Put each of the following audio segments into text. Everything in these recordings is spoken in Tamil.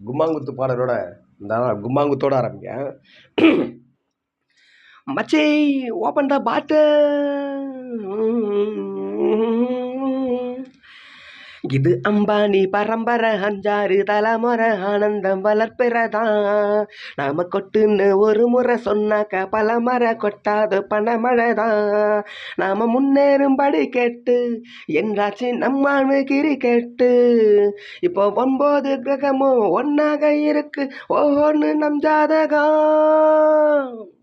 கும்மாங்குத்து பாடலோட இந்த கும்மாங்குத்தோட ஆரம்பிங்க மச்சே ஓப்பன் த பாட்டு இது அம்பானி பரம்பரை அஞ்சாறு தலைமுறை ஆனந்தம் வளர்ப்பிறதா? நாம கொட்டுன்னு ஒரு முறை சொன்னாக்க பல முறை பணமழை பணமழைதான் நாம முன்னேறும்படி கேட்டு என்றாச்சு நம்மாழ்வு கிரி கேட்டு. இப்போ ஒன்பது கிரகமும் ஒன்னாக இருக்கு ஒவ்வொன்று நம் ஜாதகம்.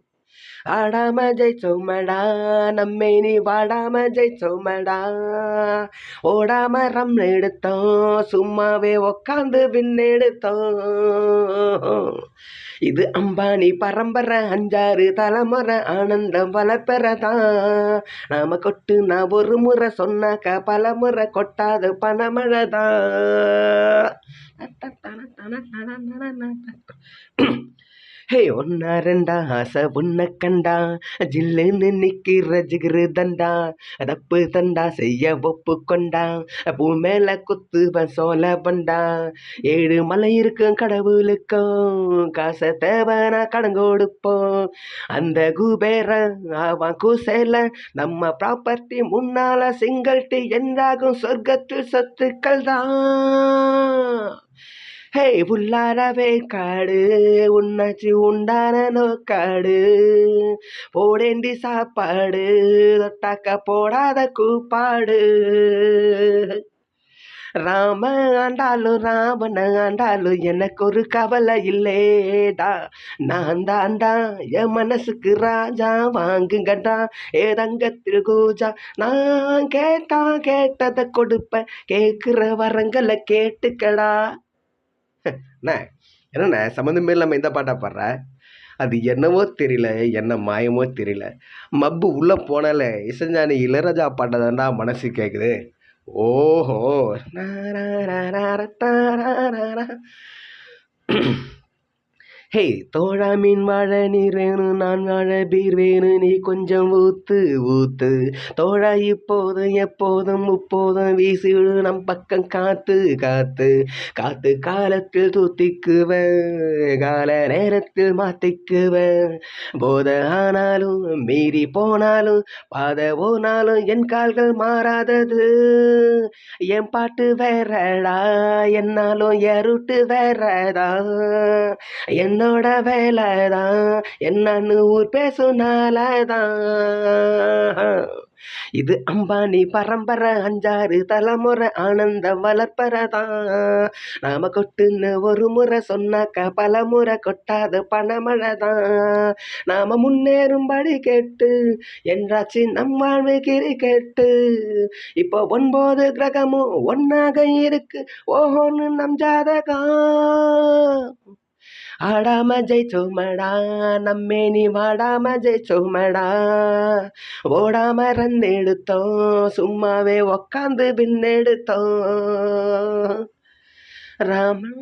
ஆடாம ஜெயிச்சோமடா நம்மை நீ வாடாம ஜெயிச்சோமடா ஓடாம ரம் எடுத்தோம் சும்மாவே உக்காந்து விண்ணெடுத்தோம். இது அம்பானி பரம்பரை அஞ்சாறு தலைமுறை ஆனந்தம் வளர்ப்பறதான். நாம கொட்டு நான் ஒரு முறை சொன்னாக்க பல முறை கொட்டாத பணமழைதான் ஹே ஒன்னா ரெண்டா? ஆசை உன்னை கண்டா? ஜில்லுன்னு நிக்கிற ஜிகிரு தண்டா? தப்பு தண்டா செய்ய ஒப்பு கொண்டா? பூ மேல குத்துவன் சோல பண்டா ஏழு மலை இருக்கும் கடவுளுக்கும் காசை தேவைனா கடன் கொடுப்போம். அந்த குபேர அவன் குசேல நம்ம ப்ராப்பர்ட்டி முன்னால சிங்கல்ட்டி என்றாகும் சொர்க்கத்தில் சொத்துக்கள் தான் ஹே புல்லாரவே காடு உன்னாச்சு உண்டான காடு போடேண்டி சாப்பாடு தொட்டாக்க போடாத கூப்பாடு. ராம ஆண்டாலும் ராமன ஆண்டாலும் எனக்கு ஒரு கவலை இல்லேடா நான் தாண்டா என் மனசுக்கு ராஜா வாங்குங்கடா. ஏ ரங்கத்தில் கூஜா நான் கேட்டா கேட்டதை கொடுப்பேன். கேட்குற வரங்களை கேட்டுக்கடா. என்ன? என்னண்ணே சம்மந்தமே இல்லாமல் இந்த பாட்டாக பாடுற? அது என்னவோ தெரியல என்ன மாயமோ தெரியல. மப்பு உள்ளே போனாலே இசைஞானி இளையராஜா பாட்டை தாண்டா மனசு கேட்குது ஓஹோ. ஹே தோழா மீன் வாழ நீர் வேணும் நான் வாழ பீர் வேணும் நீ கொஞ்சம் ஊத்து ஊத்து. தோழா இப்போது எப்போதும் முப்போதும் வீசிவிடு நம் பக்கம் காத்து காத்து. காத்து காலத்தில் தூத்திக்குவேன் கால நேரத்தில் மாத்திக்குவேன் போத ஆனாலும் மீறி போனாலும் பாத போனாலும் என் கால்கள் மாறாதது. என் பாட்டு வேறடா என்னாலும் எருட்டு வேறடா. என்னோட வேலைதான். என்னன்னு ஊர் பேசுனாலதான். இது அம்பானி பரம்பரை அஞ்சாறு தலைமுறை ஆனந்த வளர்ப்பறதான். நாம கொட்டுன்னு ஒரு முறை சொன்னாக்க பல முறை கொட்டாது பணமழை தான் நாம முன்னேறும்படி கேட்டு என்றாச்சு நம் வாழ்வு கிரி கேட்டு. இப்போ ஒன்பது கிரகமும் ஒன்னாக இருக்கு. ஓஹோன்னு நம் ஜாதகம். ஆடாம ஜெயிச்சோமடா நம்மே நீ வாடாம ஜெயிச்சோமடா ஓடாம ரன் எடுத்தோம் சும்மாவே உக்காந்து பின்னெடுத்தோம். ராமன்